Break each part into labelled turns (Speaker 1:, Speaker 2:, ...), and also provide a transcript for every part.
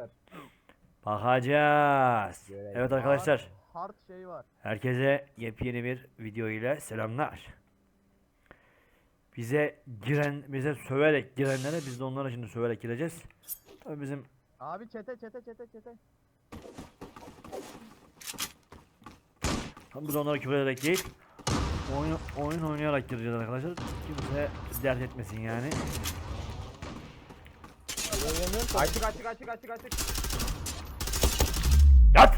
Speaker 1: gel.
Speaker 2: Bakacağız.
Speaker 1: Görelim.
Speaker 2: Evet arkadaşlar.
Speaker 3: Hard şey var.
Speaker 2: Herkese yepyeni bir video ile selamlar. Bize giren, bize söverek girenlere biz de onlara şimdi söverek gireceğiz. Tabii bizim
Speaker 3: Abi çete çete çete çete.
Speaker 2: Tam biz onlara küfür ederek değil. Oyun, oyun oynayarak gireceğiz arkadaşlar. Kimse dert etmesin yani.
Speaker 1: Açık açık açık açık açık.
Speaker 2: Yat!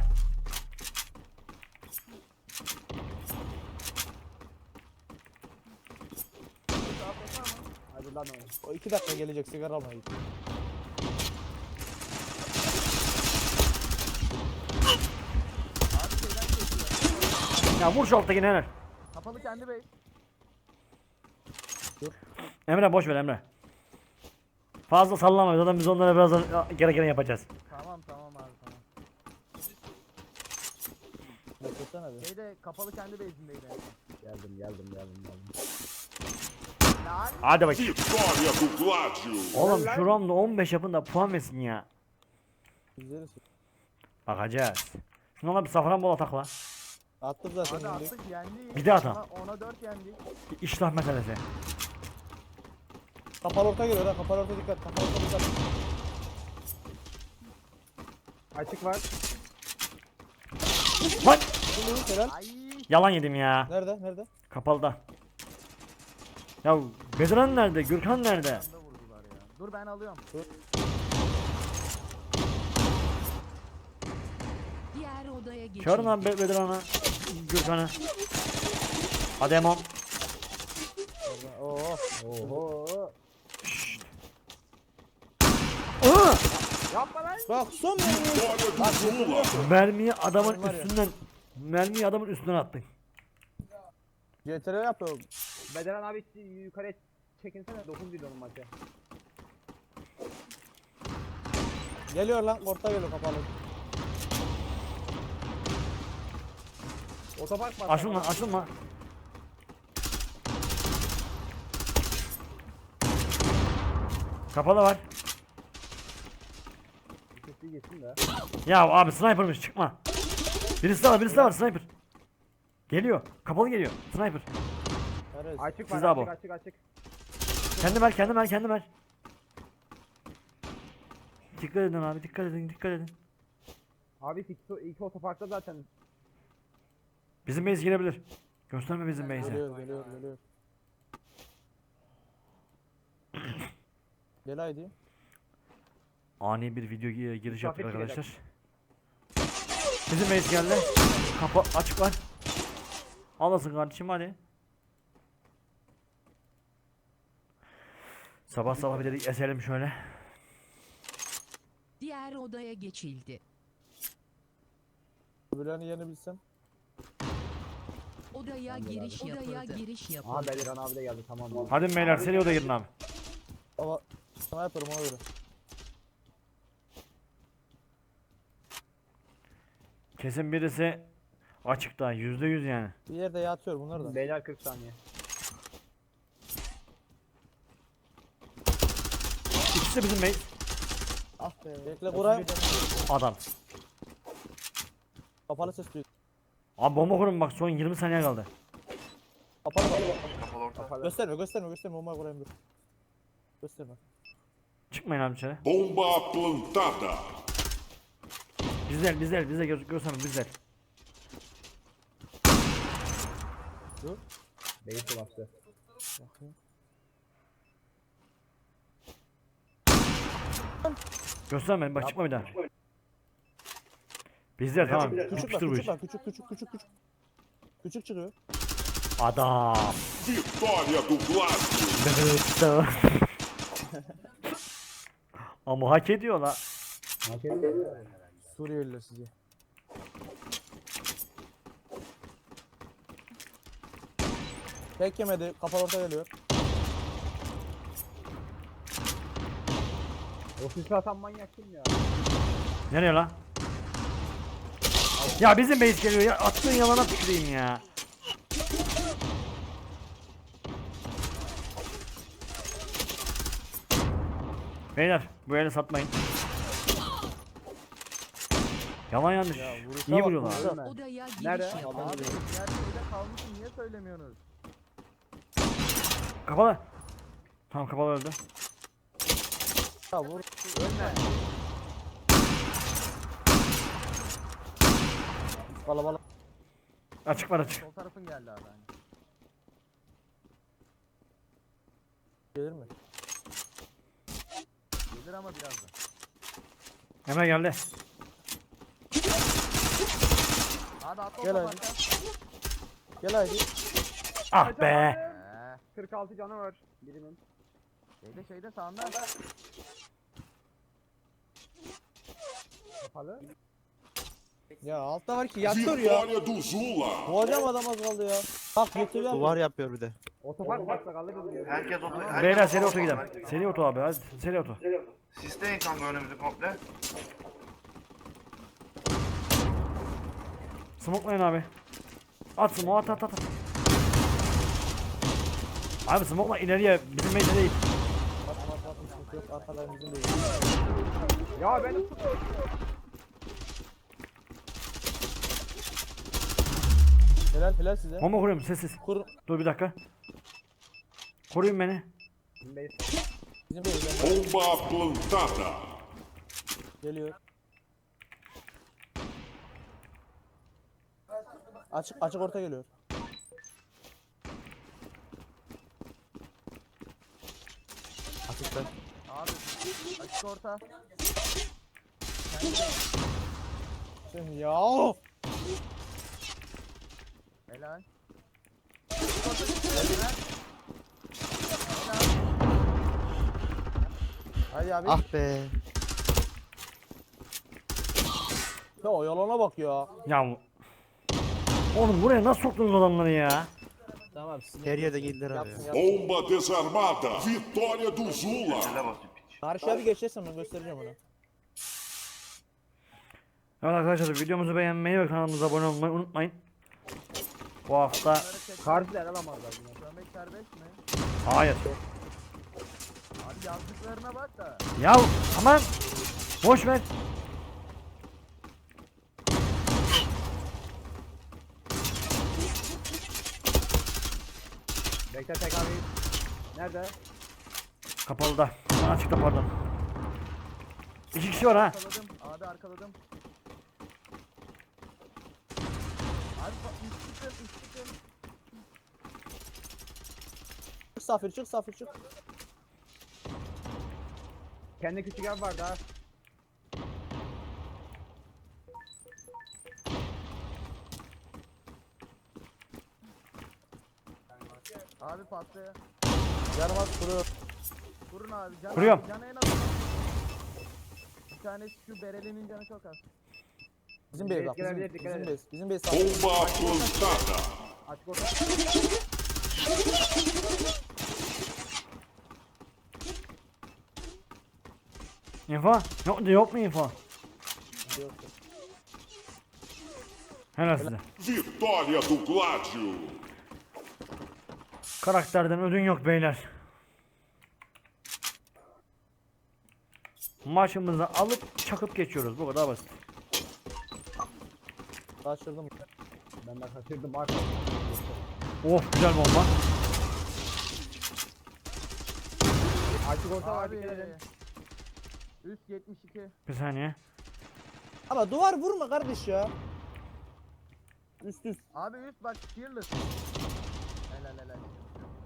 Speaker 1: Hadi lan oğlum.
Speaker 4: O iki dakika gelecek sigara almaya git.
Speaker 3: Abi şeyden çekiyor.
Speaker 2: Ya vur şu alttakini Emre.
Speaker 3: Kapalı kendi bey.
Speaker 2: Emre boş ver Emre. Fazla sallama zaten biz onlara birazdan gerekeni yapacağız.
Speaker 3: Tamam tamam abi tamam.
Speaker 4: Beklesene bir.
Speaker 3: Şeyde kapalı kendi base'indeydi.
Speaker 1: Geldim geldim geldim geldim.
Speaker 3: Lan.
Speaker 2: Hadi bakayım.
Speaker 5: Vitória do Gládio!
Speaker 2: Oğlum şu roundda 15 yapın da puan versin ya. Bakacağız. Şuna bir safran bol atakla.
Speaker 4: Attım zaten
Speaker 3: Hadi
Speaker 4: şimdi.
Speaker 3: attık yendik.
Speaker 2: Bir daha atam.
Speaker 3: Ona- Ona 4 yendik.
Speaker 2: İştah meselesi.
Speaker 4: Kapalı orta geliyor ha. Kapalı orta dikkat. Kapalı orta dikkat.
Speaker 1: Açık var.
Speaker 2: Lan!
Speaker 4: Helal.
Speaker 2: Yalan yedim ya.
Speaker 4: Nerede? Nerede?
Speaker 2: Kapalıda. Ya Bedran nerede? Gürkan nerede?
Speaker 3: Anda vurdular ya. Dur ben alıyorum.
Speaker 6: Diğer odaya geçin.
Speaker 2: Çağırın abi Be- Bedran'ı. Gürkan'ı. Hadi Emon.
Speaker 4: Oo.
Speaker 1: Oho.
Speaker 2: Aa!
Speaker 1: Yapma lan.
Speaker 4: Bak son mermi.
Speaker 5: Vitória do Sula!
Speaker 2: Mermiyi adamın üstünden Mermiyi adamın üstünden attın.
Speaker 4: GTR yapıyor.
Speaker 1: Bedran abi yukarıya çekinsene dokun bir onun maça.
Speaker 4: Geliyor lan. Orta geliyor kapalı.
Speaker 1: Otopark var.
Speaker 2: Açılma açılma. Kapalı var.
Speaker 1: Sesi geçsin de.
Speaker 2: Ya abi sniper'mış çıkma. Birisi daha var birisi daha var sniper. Geliyor. Kapalı geliyor. Sniper.
Speaker 4: Neresi?
Speaker 1: Açık
Speaker 2: Siz
Speaker 1: var
Speaker 2: abi.
Speaker 1: açık açık açık.
Speaker 2: Kendi ver kendi ver kendi ver. Dikkat edin abi dikkat edin dikkat edin.
Speaker 1: Abi iki, iki otoparkta zaten.
Speaker 2: Bizim base girebilir. Gösterme bizim base'i.
Speaker 4: Geliyor geliyor geliyor. Gel haydi.
Speaker 2: Ani bir video gi- giriş yaptık arkadaşlar. Bizim base geldi. Kapı açık var. Alasın kardeşim hadi. Sabah sabah bir dedik eselim şöyle.
Speaker 6: Diğer odaya geçildi.
Speaker 4: Öbürlerini yeni bilsem.
Speaker 6: Odaya giriş odaya giriş
Speaker 1: Aha
Speaker 6: yapıldı.
Speaker 1: Bedran abi de geldi tamam.
Speaker 2: Hadi beyler seri oda girin abi.
Speaker 4: Ama sana yaparım ona göre.
Speaker 2: Kesin birisi açıkta yüzde yüz yani.
Speaker 4: Bir yerde yatıyor bunlar da.
Speaker 1: Beyler 40 saniye.
Speaker 2: İkisi bizim base.
Speaker 4: Ah be. Bekle buraya.
Speaker 2: Adam.
Speaker 4: Kapalı ses duyuyor.
Speaker 2: Abi bomba kurun bak son 20 saniye kaldı.
Speaker 4: Kapalı kapalı. Gösterme gösterme gösterme. Bomba kurayım dur. Gösterme.
Speaker 2: Çıkmayın abi dışarı.
Speaker 5: Bomba plantada!
Speaker 2: Bizler bizler gör, görsene bizler.
Speaker 1: Beyin kulakçı.
Speaker 4: Bakayım.
Speaker 2: Gösterme bak çıkma bir daha. Bizler tamam.
Speaker 4: Küçük
Speaker 2: Yapıştır bu
Speaker 4: küçük küçük küçük küçük küçük. Küçük çıkıyor.
Speaker 2: Adam.
Speaker 5: Vitória do Gládio!
Speaker 2: Ama hak ediyor la.
Speaker 4: Suriyeliler sizi. Tek yemedi. Kapalı orta geliyor.
Speaker 1: Ofise atan manyak kim ya?
Speaker 2: Nereye la? Ya bizim base geliyor ya. Attığın yalana tüküreyim ya. Beyler bu eli satmayın. Yalan yanlış.
Speaker 4: Ya vuruşa
Speaker 2: İyi
Speaker 4: bak,
Speaker 2: vuruyorlar.
Speaker 4: vuruşa.
Speaker 1: Ölme.
Speaker 6: Odaya giriş
Speaker 1: Nerede?
Speaker 6: yapıldı.
Speaker 3: Abi diğer şeyde kalmışsın niye söylemiyorsunuz?
Speaker 2: Kapalı. Tamam kapalı öldü.
Speaker 4: Ya vur.
Speaker 1: Ölme.
Speaker 4: Kalabalık.
Speaker 2: Açık var açık.
Speaker 3: Sol tarafın geldi abi. Hani.
Speaker 4: Gelir mi?
Speaker 3: Gelir ama birazdan.
Speaker 2: Hemen geldi.
Speaker 3: Abi atla
Speaker 4: Gel
Speaker 3: Gel
Speaker 4: hadi. Gel haydi.
Speaker 2: Ah be.
Speaker 3: Eee.
Speaker 1: 46 canı var. Birimin.
Speaker 3: Şeyde şeyde sağında.
Speaker 1: Kapalı.
Speaker 4: Ya altta var ki yatıyor ya.
Speaker 5: Vitória do Zula.
Speaker 4: Boğacağım adam az kaldı ya. Bak götürüyor.
Speaker 7: Duvar yapıyor bir de.
Speaker 1: Otopark baksak alırız diyor.
Speaker 8: Herkes oto... herkes
Speaker 2: Beyler seri
Speaker 8: olsun,
Speaker 2: gidelim. Seri oto abi hadi seri oto.
Speaker 8: Sisteyin kanka önümüzü komple.
Speaker 2: Smokelayın abi. At smoke at at at. at. Abi smoke'la ileriye bizim meyde değil.
Speaker 4: Arkadan bizim değil.
Speaker 1: Ya benim
Speaker 4: Helal helal size.
Speaker 2: Bomba kuruyorum sessiz.
Speaker 4: Kur.
Speaker 2: Dur bir dakika. Koruyun beni.
Speaker 1: Base.
Speaker 4: Bizim değil.
Speaker 5: Bomba plantada.
Speaker 4: Geliyor. Açık açık orta geliyor.
Speaker 7: Açıkta.
Speaker 3: Abi açık orta.
Speaker 4: Şimdi ya. of!
Speaker 3: Helal.
Speaker 4: Hadi abi.
Speaker 7: Ah be.
Speaker 4: Ya o yalana bak ya.
Speaker 2: Ya Oğlum buraya nasıl soktunuz adamları ya?
Speaker 4: Tamam sizin.
Speaker 7: Her yerde geldiler abi ya.
Speaker 5: Bomba desarmada. Vitória do Zula.
Speaker 4: Karşıya bir geçersen ben göstereceğim onu.
Speaker 2: Evet arkadaşlar videomuzu beğenmeyi ve kanalımıza abone olmayı unutmayın. Bu hafta.
Speaker 1: Karşılar alamazlar bunu.
Speaker 3: Dövmek serbest mi?
Speaker 2: hayır.
Speaker 3: Abi yazdıklarına bak da.
Speaker 2: Ya aman boş ver.
Speaker 1: Bekle tek abi. Nerede?
Speaker 2: Kapalıda. Açıkta pardon. İki kişi var ha.
Speaker 3: Arkaladım. Abi arkaladım. Abi bak üst çıkın üst çıkın.
Speaker 4: Çık safir çık safir çık.
Speaker 1: Kendi küçük ev var daha.
Speaker 3: Abi patlaya.
Speaker 4: Yarım az kuruyor.
Speaker 3: Vurun abi. Can
Speaker 2: Vuruyorum.
Speaker 3: abi, Canı en az. Bir tanesi şu Bereli'nin canı çok az.
Speaker 4: Bizim base bak bizim,
Speaker 1: dikkat
Speaker 4: bizim
Speaker 1: edin.
Speaker 4: base. Bizim base safir.
Speaker 5: Bomba plantada.
Speaker 1: Açık orta.
Speaker 2: Info? Yok, yok mu info?
Speaker 4: Yok.
Speaker 2: Helal size.
Speaker 5: Vitória do Gládio.
Speaker 2: Karakterden ödün yok beyler. Maçımızı alıp çakıp geçiyoruz. Bu kadar basit.
Speaker 4: Kaçırdım.
Speaker 1: Ben de kaçırdım arka.
Speaker 2: Of güzel bomba.
Speaker 1: Açık orta var edin.
Speaker 3: Üst 72.
Speaker 2: Bir saniye.
Speaker 4: Ama duvar vurma kardeş ya. Üst üst.
Speaker 3: Abi üst bak fearless.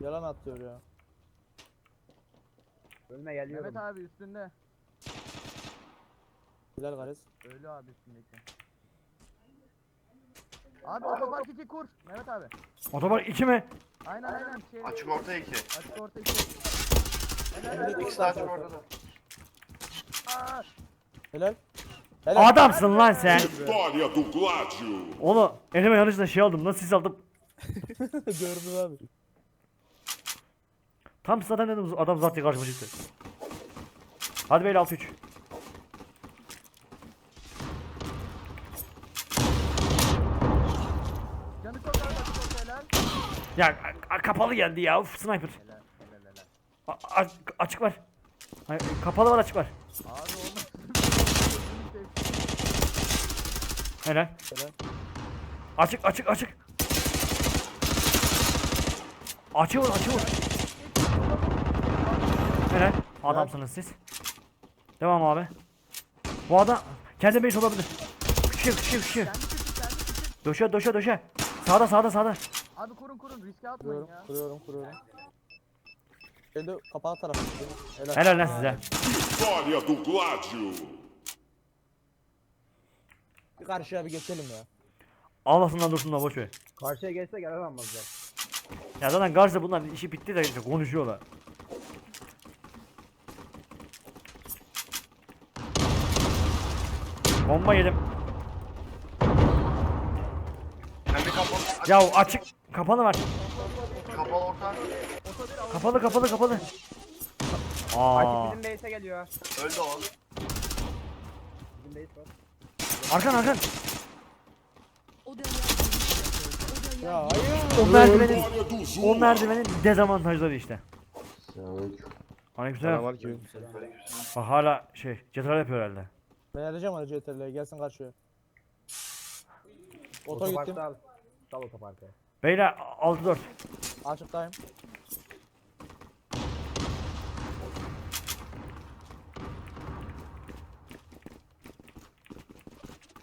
Speaker 3: Helal helal.
Speaker 4: Yalan atıyor ya.
Speaker 1: Ölme geliyorum.
Speaker 3: Mehmet abi üstünde.
Speaker 4: Güzel gares.
Speaker 3: Ölü abi üstündeki. Abi otopark 2 kur. Mehmet abi.
Speaker 2: Otopark 2 mi?
Speaker 3: Aynen aynen. Şey,
Speaker 8: Açık orta 2.
Speaker 3: açık orta 2. Helal helal.
Speaker 8: İkisi de açık ortada.
Speaker 3: Aa,
Speaker 4: Helal. Helal.
Speaker 2: Adamsın lan sen. Oğlum elime yanlışla şey aldım. Nasıl sis aldım?
Speaker 4: Gördüm abi.
Speaker 2: Tam zaten dedim adam zaten karşıma çıktı. Hadi beyler 6-3.
Speaker 3: Canı çok.
Speaker 2: Ya a- a- kapalı geldi ya. Uf sniper. A- a- açık var. Hayır, kapalı var açık var.
Speaker 3: Abi olmaz.
Speaker 2: Helal. Açık açık açık. Açı vur açı vur. Helal. Adamsınız siz. Devam abi. Bu adam kendi base olabilir. Küçük
Speaker 3: kendi küçük.
Speaker 2: Döşe döşe döşe. Sağda sağda sağda.
Speaker 3: Abi kurun kurun riske atmayın
Speaker 4: Kuruyorum,
Speaker 3: ya.
Speaker 4: kuruyorum, kuruyorum. Ben de kapağı tarafı. Helal.
Speaker 2: Helal lan size.
Speaker 5: Vitória do Gládio.
Speaker 4: Bir karşıya bir geçelim ya.
Speaker 2: Ağlasınlar dursunlar boş ver.
Speaker 1: Karşıya geçse gel alamazlar.
Speaker 2: Ya zaten karşıda bunlar işi bitti de işte konuşuyorlar. Bomba yedim.
Speaker 8: Kendi kapalı.
Speaker 2: Ya açık kapalı var.
Speaker 8: Kapalı orta.
Speaker 2: Kapalı kapalı kapalı. Aa,
Speaker 1: Açık bizim base'e geliyor.
Speaker 8: Öldü o.
Speaker 1: Bizim base var.
Speaker 2: arkan arkan.
Speaker 4: Ya hayır.
Speaker 2: O merdivenin o merdivenin dezavantajları işte. Aleykümselam.
Speaker 7: var ki.
Speaker 2: Bak hala şey cetvel yapıyor herhalde.
Speaker 4: Ben arayacağım onu CTRL'ye gelsin karşıya. Oto gittim.
Speaker 1: Otoparkta al. Sal otoparka.
Speaker 2: Beyler 6-4.
Speaker 4: Açıktayım.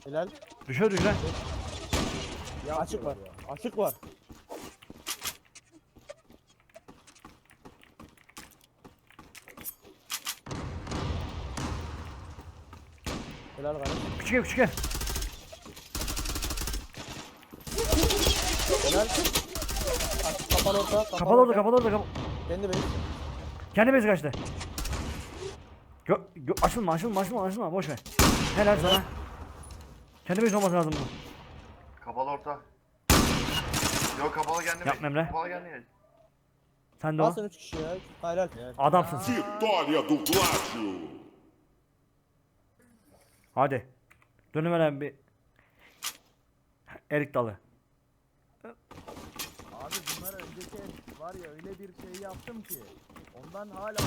Speaker 4: Helal.
Speaker 2: Düşüyor düşüyor.
Speaker 4: Ya açık var. Açık var. Helal kardeşim.
Speaker 2: Küçük ev küçük ev.
Speaker 4: Helal. Kapalı orta.
Speaker 2: Kapalı orada kapalı orada kapalı.
Speaker 4: Kendi benim.
Speaker 2: Kendi bezi kaçtı. Gö, gö, açılma açılma açılma açılma boş ver. Helal sana. Kendi bezi olması lazım bu.
Speaker 8: Kapalı orta. Yok kapalı kendi.
Speaker 2: Yapma Emre.
Speaker 8: Kapalı kendi.
Speaker 2: Sen de o.
Speaker 4: Alsın 3 kişi ya. Helal.
Speaker 2: Adamsın.
Speaker 5: Vitória do Gládio.
Speaker 2: Hadi. Dönüveren bir erik dalı.
Speaker 3: Abi bunlar önceki el var ya öyle bir şey yaptım ki. Ondan hala aldım.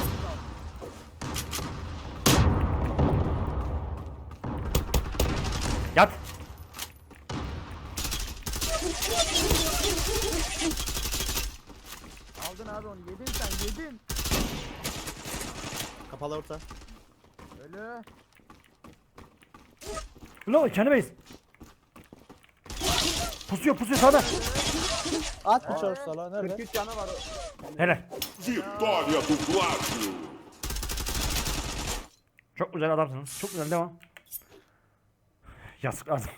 Speaker 2: Yat.
Speaker 3: Aldın abi onu yedin sen yedin.
Speaker 7: Kapalı orta.
Speaker 3: Ölü.
Speaker 2: Ulan kendi. Pusuyor pusuyor sağda.
Speaker 4: At bir çalışsa lan. Nerede?
Speaker 1: 43 canı var.
Speaker 2: Helal.
Speaker 5: Vitória do Gládio.
Speaker 2: Çok güzel adamsınız. Çok güzel devam. Yazık lazım.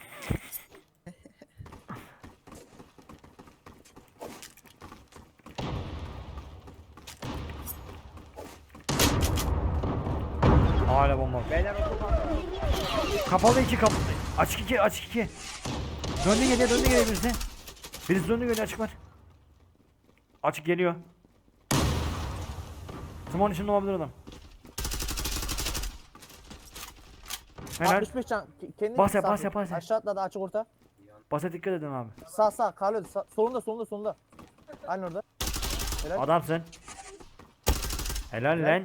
Speaker 2: Hala bomba.
Speaker 1: Beyler otoparkta.
Speaker 2: Kapalı iki kap. Açık iki açık iki. Döndü geliyor döndü geliyor birisi. Birisi döndü geliyor açık var. Açık geliyor. Simon içinde olabilir adam. Helal.
Speaker 4: 65 can. Ke- Kendi
Speaker 2: Bas yap, bas yap, bas yap.
Speaker 4: Aşağı atladı açık orta.
Speaker 2: Basa dikkat edin abi.
Speaker 4: Sağ sağ kalıyordu. Sağ, solunda solunda solunda. Aynı orada. Helal.
Speaker 2: Adamsın. Helal lan.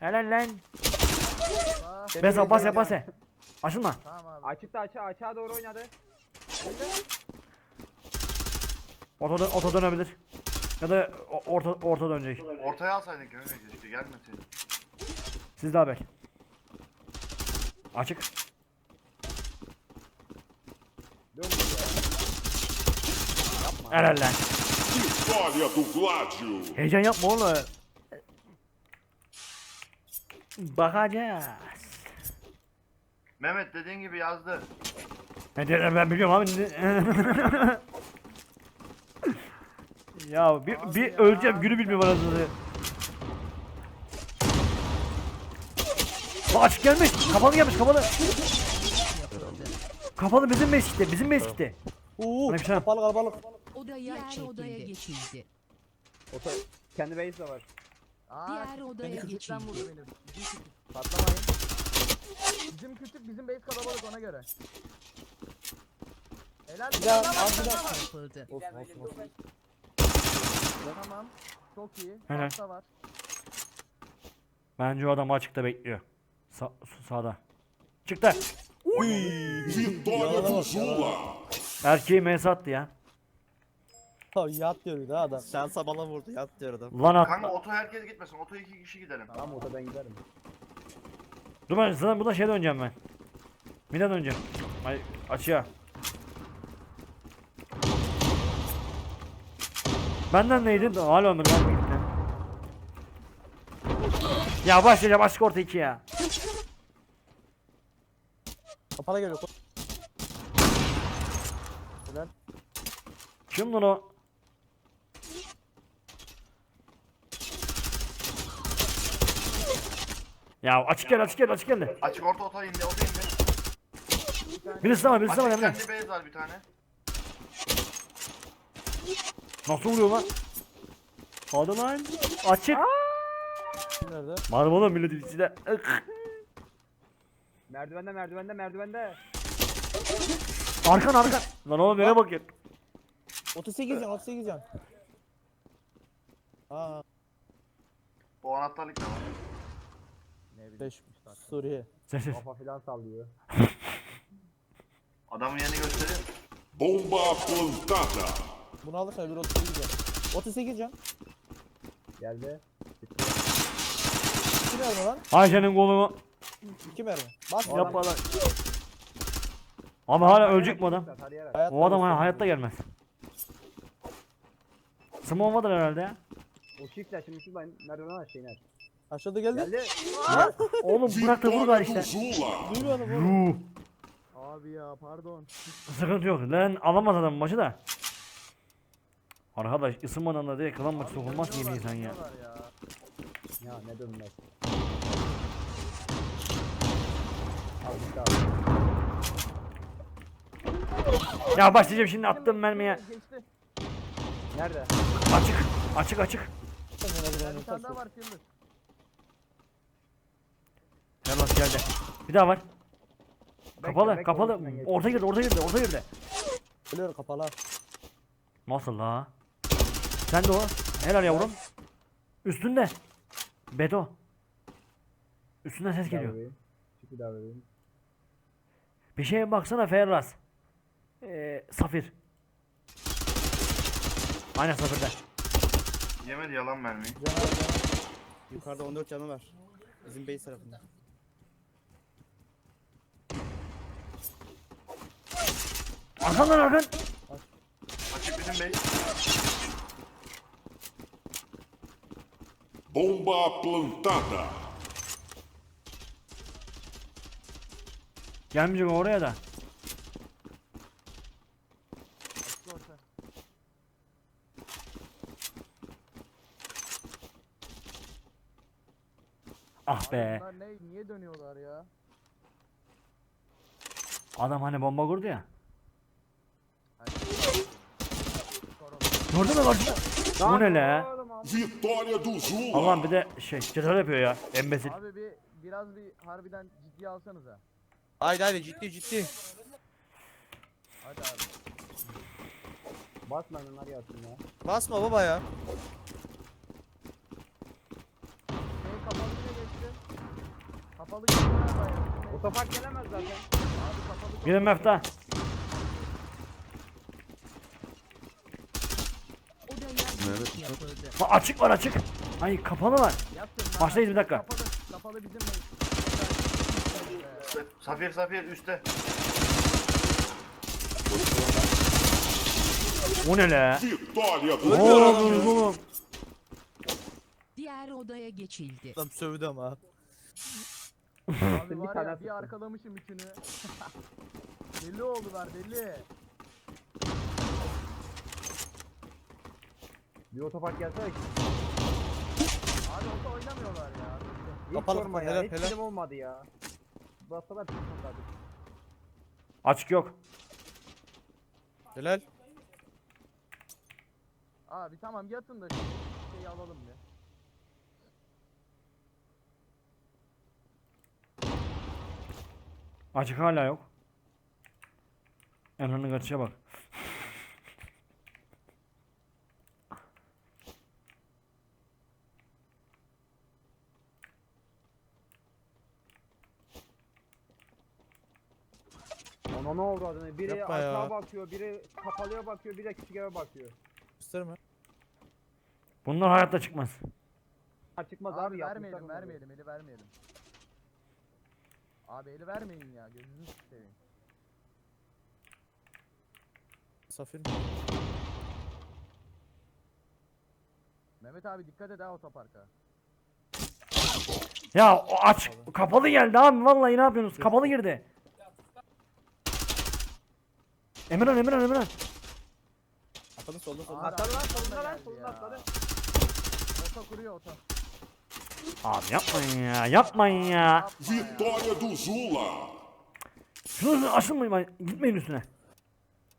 Speaker 2: Helal lan.
Speaker 4: Kendi
Speaker 2: Bas yap bas yap. Açılma.
Speaker 3: Tamam abi.
Speaker 1: Açıkta açığa açığa doğru oynadı.
Speaker 2: Oto, oto dönebilir. Ya da o- orta orta dönecek.
Speaker 8: Ortaya alsaydık Emre keşke gelmeseydin.
Speaker 2: Siz de haber. Açık. Helal lan.
Speaker 5: Vitória do Gládio.
Speaker 2: Heyecan yapma oğlum. Bakacağız.
Speaker 8: Mehmet dediğin gibi yazdı.
Speaker 2: Ne diyorlar ben biliyorum abi. ya bir, bir öleceğim günü bilmiyorum arasında. Açık gelmiş. Kapalı gelmiş kapalı. Kapalı bizim meskite bizim meskite.
Speaker 4: Uuu
Speaker 2: Aleykümselam.
Speaker 4: kapalı kalabalık.
Speaker 6: Odaya Diğer odaya geçildi.
Speaker 1: Oto kendi base de var.
Speaker 3: Aa,
Speaker 6: Diğer odaya geçildi.
Speaker 3: Patlamayın. Bizim küçük bizim base kalabalık ona göre. Helal.
Speaker 4: Ya, biraz-
Speaker 6: Yapıldı.
Speaker 4: Olsun olsun olsun.
Speaker 3: Tamam. Çok iyi.
Speaker 2: Helal.
Speaker 3: Pasta var.
Speaker 2: Bence o adam açıkta bekliyor. Sa sağda. Çıktı. Uy!
Speaker 5: Vitória do Zula.
Speaker 2: Erkeği mes attı ya.
Speaker 4: Ha yat diyor bir de adam.
Speaker 7: Şansa bana vurdu yat diyor adam.
Speaker 2: Lan
Speaker 8: Kanka
Speaker 2: at.
Speaker 8: oto herkes gitmesin. Oto iki kişi gidelim.
Speaker 1: Tamam ota ben giderim.
Speaker 2: Dur ben sana buradan şeye döneceğim ben. Mine döneceğim. Ay açığa. Benden neydi? Hala ömür lan gitti. Ya başlayacağım açık orta 2 ya.
Speaker 4: Kapalı geliyor.
Speaker 2: Kim lan Ya açık gel açık gel açık gel.
Speaker 8: Açık orta oto indi. Oto indi.
Speaker 2: Birisi de var birisi de var
Speaker 8: Açık
Speaker 2: Emre.
Speaker 8: kendi beyaz var bir tane.
Speaker 2: Nasıl vuruyor lan? Hadi lan. Açık.
Speaker 4: Nerede?
Speaker 2: Var mı oğlum milletin içinde? Ik.
Speaker 1: Merdivende merdivende merdivende.
Speaker 2: Arkan arkan. Lan oğlum nereye bakıyorsun?
Speaker 4: 38 can 38 can. Aa
Speaker 8: O anahtarlık ne var?
Speaker 4: 5 Suriye.
Speaker 1: Kafa filan sallıyor.
Speaker 8: Adamın yerini göstereyim.
Speaker 5: Bomba plantada.
Speaker 4: Bunu alırsan öbür 38 can. 38 can.
Speaker 1: Geldi.
Speaker 4: 2 mermi lan.
Speaker 2: Ayşe'nin kolunu
Speaker 4: 2 mermi. Bas
Speaker 2: yapma lan. Ama hala ölecek mi adam?
Speaker 1: Tarayarak.
Speaker 4: Hayatta
Speaker 2: O adam
Speaker 4: göster.
Speaker 2: hayatta gelmez. Small vardır herhalde ya.
Speaker 1: O çiftler şimdi şuradan merdiven aç şeyini aç.
Speaker 4: Aşağıda geldi.
Speaker 1: Geldi.
Speaker 2: Oğlum bırak da vur
Speaker 5: Vitória
Speaker 2: işte.
Speaker 4: Duymadım oğlum.
Speaker 2: Yuh.
Speaker 3: Abi ya pardon.
Speaker 2: Sıkıntı yok. Lan alamaz adam maçı da. Arkadaş ısınmadan da direkt kalan maçı sokulmaz ki bir insan ya.
Speaker 3: Ya.
Speaker 1: Ya ne dönmez. Al gitti abi.
Speaker 2: Ya başlayacağım şimdi attım mermiye.
Speaker 3: Geçti.
Speaker 1: Nerede?
Speaker 2: Açık. Açık açık.
Speaker 3: Bir tane daha var şimdi.
Speaker 2: Ferhat geldi. Bir daha var. Kapalı
Speaker 1: bekle,
Speaker 2: kapalı.
Speaker 1: geç.
Speaker 2: Orta girdi orta girdi orta girdi.
Speaker 4: Biliyor kapalı.
Speaker 2: Nasıl la? Sen de o. Helal yavrum. Üstünde. Bedo. Üstünden ses geliyor.
Speaker 1: bir daha vereyim.
Speaker 2: Bir şeye baksana Ferraz. Ee, Safir. Aynen Safir'de.
Speaker 8: Yemedi yalan mermiyi.
Speaker 7: Yukarıda 14 canı var. Bizim base tarafında.
Speaker 2: Arkandan arkan.
Speaker 8: Açık bizim bey.
Speaker 5: Bomba plantada.
Speaker 2: Gelmeyecek o oraya da. Ah be.
Speaker 3: Bunlar ne? Niye dönüyorlar ya?
Speaker 2: Adam hani bomba kurdu ya. Gördün mü karşıda? Bu ne la?
Speaker 5: Vitória do Zula.
Speaker 2: Allah'ım bir de şey cetvel yapıyor ya. Embesil.
Speaker 3: Abi bir biraz bir harbiden ciddiye alsanıza.
Speaker 7: Haydi haydi ciddi ciddi.
Speaker 3: Hadi abi.
Speaker 1: Basma onlar yatsın ya.
Speaker 7: Basma baba ya.
Speaker 3: Şey kapalı yine geçti. Kapalı geçti.
Speaker 1: Otopark gelemez zaten.
Speaker 3: Abi kapalı.
Speaker 2: Girin mefta.
Speaker 6: Odaya giriş yapıldı.
Speaker 2: Ha, açık var açık. Ay kapalı var.
Speaker 3: Yaptın lan.
Speaker 2: Başlayız bir dakika.
Speaker 3: Kapalı. Kapalı bizim mi?
Speaker 8: Safir Safir üstte.
Speaker 2: O ne la?
Speaker 5: Vitória do
Speaker 2: Ne
Speaker 5: Zula.
Speaker 2: oldu oğlum?
Speaker 6: Diğer odaya geçildi.
Speaker 7: Adam sövdü ama.
Speaker 3: Abi
Speaker 1: Bir
Speaker 3: var
Speaker 1: tane
Speaker 3: ya bir arkalamışım üçünü. deli oldular deli.
Speaker 1: Bir otopark gelsene.
Speaker 3: Abi orada oynamıyorlar ya.
Speaker 1: Hiç
Speaker 7: Kapalı,
Speaker 1: sorma ya.
Speaker 7: helal,
Speaker 1: Hiç
Speaker 7: helal.
Speaker 1: film olmadı ya. Bassalar tutsun zaten.
Speaker 2: Açık yok.
Speaker 7: Helal.
Speaker 3: Abi tamam yatın da şu şeyi alalım ya.
Speaker 2: Açık hala yok. Emre'nin kaçışa bak.
Speaker 1: Ona ne oldu adını? Biri
Speaker 4: Yapma
Speaker 1: aşağı
Speaker 4: ya.
Speaker 1: bakıyor, biri kapalıya bakıyor, biri de küçük eve bakıyor.
Speaker 4: Gösterme.
Speaker 2: Bunlar hayatta çıkmaz.
Speaker 1: Ha çıkmaz
Speaker 3: Abi,
Speaker 1: abi,
Speaker 3: vermeyelim vermeyelim eli vermeyelim. Abi eli vermeyin ya gözünüzü seveyim.
Speaker 4: Safir mi?
Speaker 3: Mehmet abi dikkat et ha otoparka.
Speaker 2: Ya o aç kapalı geldi abi vallahi ne yapıyorsunuz? Kapalı girdi. Emirhan Emirhan Emirhan.
Speaker 4: Atladın solda solda.
Speaker 1: Atladı lan,
Speaker 3: atladı
Speaker 1: solunda lan, solunda atladı.
Speaker 3: Oto kuruyor oto.
Speaker 2: Abi yapmayın ya yapmayın ya.
Speaker 5: Vitória do Zula.
Speaker 2: Şunu aşılmayın bak, gitmeyin üstüne.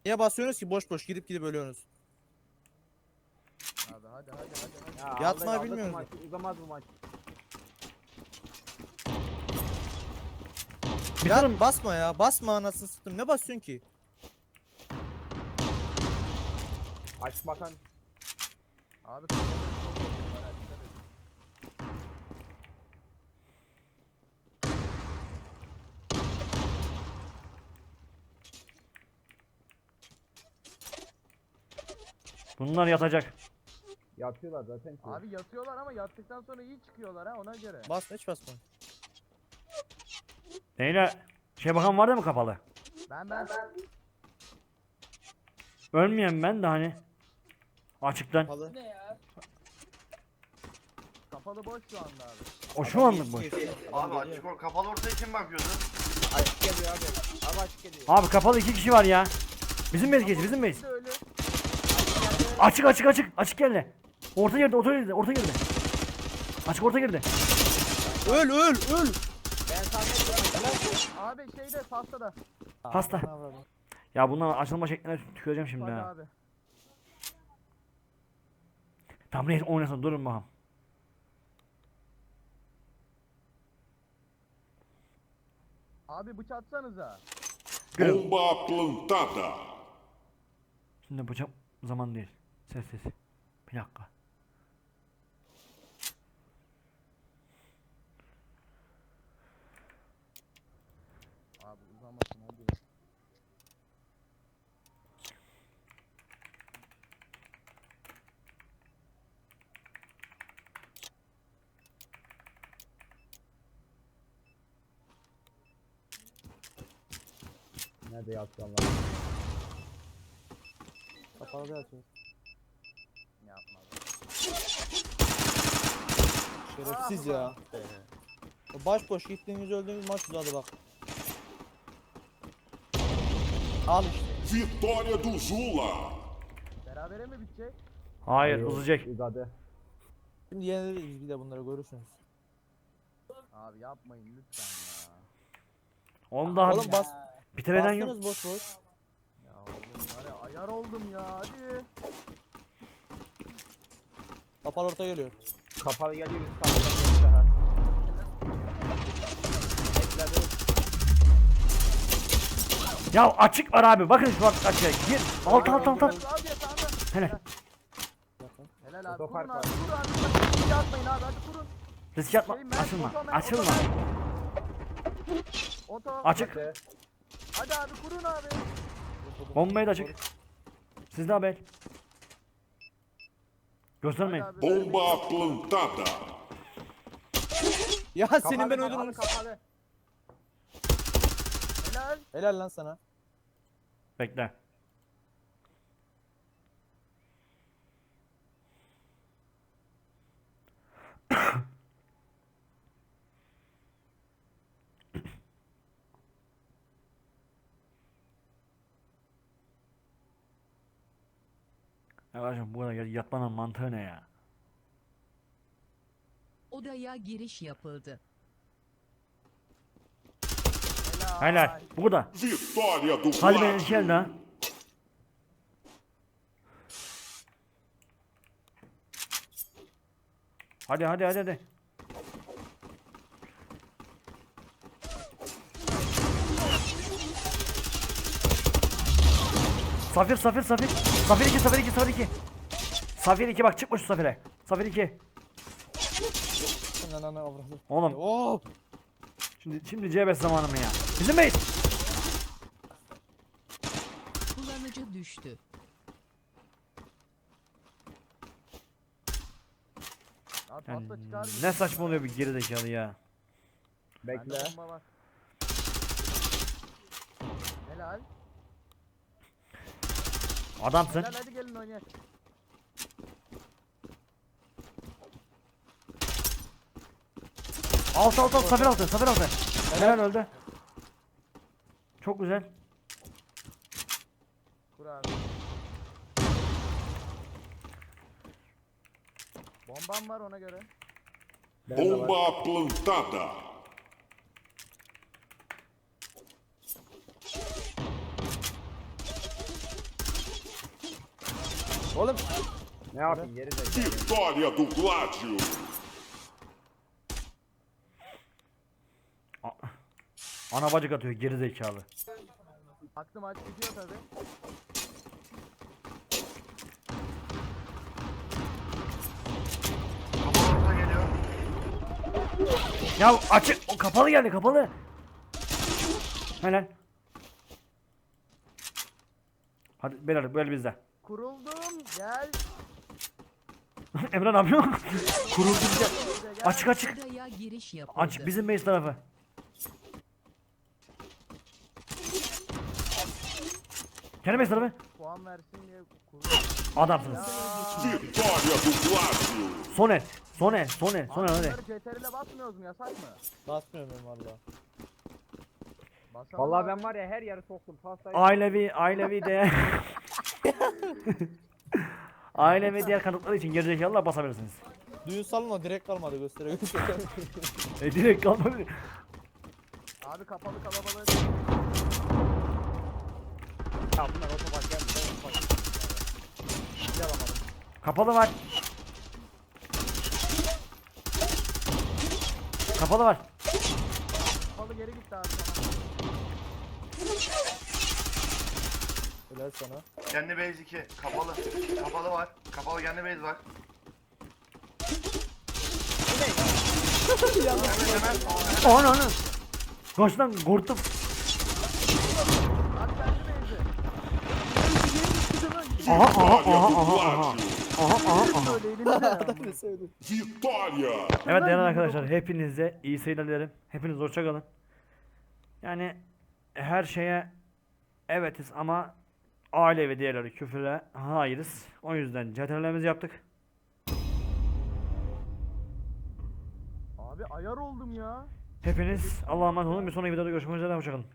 Speaker 4: Niye basıyorsunuz ki boş boş gidip gidip ölüyorsunuz.
Speaker 3: Abi hadi hadi hadi. hadi.
Speaker 1: Ya,
Speaker 4: Yatmayı
Speaker 1: aldık, aldık
Speaker 4: bilmiyoruz.
Speaker 1: maç, Uzamaz bu maç.
Speaker 4: Ya basma ya basma anasını satayım ne basıyorsun ki?
Speaker 1: Aç bakan.
Speaker 3: Abi edin.
Speaker 2: Bunlar yatacak.
Speaker 1: Yatıyorlar zaten. ki.
Speaker 3: Abi yatıyorlar ama yattıktan sonra iyi çıkıyorlar ha ona göre.
Speaker 4: Basma hiç basma.
Speaker 2: Neyle şey bakan var mı kapalı?
Speaker 3: Ben ben
Speaker 2: Ölmeyen ben de hani. Açıktan.
Speaker 4: Kapalı.
Speaker 3: kapalı boş şu anda abi.
Speaker 2: O şu anlık boş.
Speaker 8: Abi açık or kapalı ortaya kim bakıyordu?
Speaker 1: Açık geliyor abi. Abi açık geliyor.
Speaker 2: Abi kapalı iki kişi var ya. Bizim base geç bizim base.
Speaker 3: Ölü.
Speaker 2: Açık açık açık. Açık geldi. Orta girdi orta girdi orta girdi. Açık orta girdi.
Speaker 4: Öl öl öl.
Speaker 3: Abi şeyde pastada.
Speaker 2: Pasta. Ya bunların açılma şekline tüküreceğim şimdi
Speaker 3: Hadi
Speaker 2: ha.
Speaker 3: abi.
Speaker 2: Tamam neyse oynasın durun bakalım.
Speaker 3: Abi bıçak atsanıza.
Speaker 5: Bomba plantada.
Speaker 2: Şimdi bıçak zaman değil. Ses ses. Bir dakika.
Speaker 3: Abi uzamasın hadi.
Speaker 1: Nerede lan?
Speaker 4: Kapalı da atıyor.
Speaker 3: Yapma. be.
Speaker 4: Şerefsiz ya. Baş boş gittiğiniz öldüğünüz maç uzadı bak. Al işte.
Speaker 5: Vitória do Zula.
Speaker 3: Berabere mi bitecek?
Speaker 2: Hayır uzayacak.
Speaker 1: Uzadı.
Speaker 4: Şimdi yeniliriz bir de bunları görürsünüz.
Speaker 3: Abi yapmayın lütfen ya.
Speaker 2: Oğlum daha
Speaker 4: Oğlum bas.
Speaker 2: Bitireden yok.
Speaker 4: Bastınız boş boş.
Speaker 3: Ya oğlum var ya ayar oldum ya hadi.
Speaker 4: Kapalı orta geliyor.
Speaker 1: Kapalı geliyor daha.
Speaker 2: Ya açık var abi. Bakın şu açık açığa. Gir. Alt alt alt alt. Helal.
Speaker 3: Helal abi kurun abi kurun abi. Riske atmayın abi hadi kurun.
Speaker 2: Risk atma.
Speaker 3: Şey,
Speaker 2: Açılma. Açılma. Açık.
Speaker 1: Hadi.
Speaker 3: Abi kurun abi.
Speaker 2: Bombayı da açık. Sizde haber. Göstermeyin.
Speaker 3: Hadi abi.
Speaker 5: Bomba plantada.
Speaker 4: Ya
Speaker 1: Kapalı,
Speaker 4: senin ben
Speaker 1: kapalı,
Speaker 4: öldürdüm.
Speaker 1: kapalı.
Speaker 3: Helal.
Speaker 4: Helal lan sana.
Speaker 2: Bekle. Arkadaşım bu kadar yatmanın mantığı ne ya?
Speaker 6: Odaya giriş yapıldı.
Speaker 2: Helal. Bu kadar.
Speaker 5: Vitória do
Speaker 2: Hadi
Speaker 5: Flávio.
Speaker 2: gel ha. Hadi hadi hadi hadi. Safir safir safir. Safir 2 safir 2 safir 2. Safir 2 bak çıkma şu safire. Safir 2.
Speaker 4: Sen ananı avradı.
Speaker 2: Oğlum
Speaker 4: Oo.
Speaker 2: şimdi şimdi C5 zamanı mı ya? Bizim base.
Speaker 6: Bombacı düştü.
Speaker 2: Yani ne saçmalıyor bir gerizekalı ya.
Speaker 1: Bekle.
Speaker 3: Helal.
Speaker 2: Adamsın.
Speaker 3: Helal hadi gelin oynayalım.
Speaker 2: Alt alt alt safir altı safir altı. Helal öldü. Çok güzel.
Speaker 3: Kur abi. Bombam var ona göre.
Speaker 5: Bomba plantada.
Speaker 4: Oğlum
Speaker 1: Ne yapayım geri zekalı.
Speaker 5: Vitória do Gládio.
Speaker 2: Ana bacık atıyor gerizekalı.
Speaker 3: Baktım aç gidiyor tabi.
Speaker 8: Kapalı orta geliyor.
Speaker 2: Ya açık o kapalı geldi kapalı. Helal. Hadi beyler böyle bizde.
Speaker 3: Kuruldum. Gel.
Speaker 2: Emre ne yapıyor? Kuruldu bize. Açık açık.
Speaker 6: Buraya giriş yapıldı.
Speaker 2: Açık bizim base tarafı. Kendi base tarafı.
Speaker 3: Puan versin diye kuruldum.
Speaker 2: Adamsınız. Son el. Son el. Son el. Son el hadi.
Speaker 3: CTRL'e basmıyoruz mu yasak mı?
Speaker 4: basmıyorum ben valla.
Speaker 3: Basalım
Speaker 1: Vallahi ben var ya her yeri soktum. Pastayı
Speaker 2: Ailevi, ailevi de. ailevi diğer kanıtları için gerizekalılar basabilirsiniz.
Speaker 4: Düğün salonuna direkt kalmadı gösteriyor. gösteriyor.
Speaker 2: E direkt kalmadı.
Speaker 3: Abi kapalı kalabalığı.
Speaker 1: Ya bunlar otomatik gelmiş. Ben otomatik. Bir alamadım.
Speaker 2: Kapalı var. Kapalı var.
Speaker 3: Kapalı geri gitti abi sana.
Speaker 4: Helal sana.
Speaker 8: Kendi base 2. Kapalı. Kapalı var. Kapalı kendi base var. Hemen hemen.
Speaker 2: Lan
Speaker 3: kendi beyzi.
Speaker 2: Aha aha aha aha aha. Aha aha aha.
Speaker 5: Vitória.
Speaker 2: Evet değerli arkadaşlar hepinize iyi seyirler dilerim. Hepiniz hoşça kalın. Yani her şeye evetiz ama aile ve diğerleri küfüre hayırız. O yüzden CTRL'imizi yaptık.
Speaker 3: Abi ayar oldum ya.
Speaker 2: Hepiniz Allah'a emanet olun. Bir sonraki videoda görüşmek üzere. Hoşçakalın.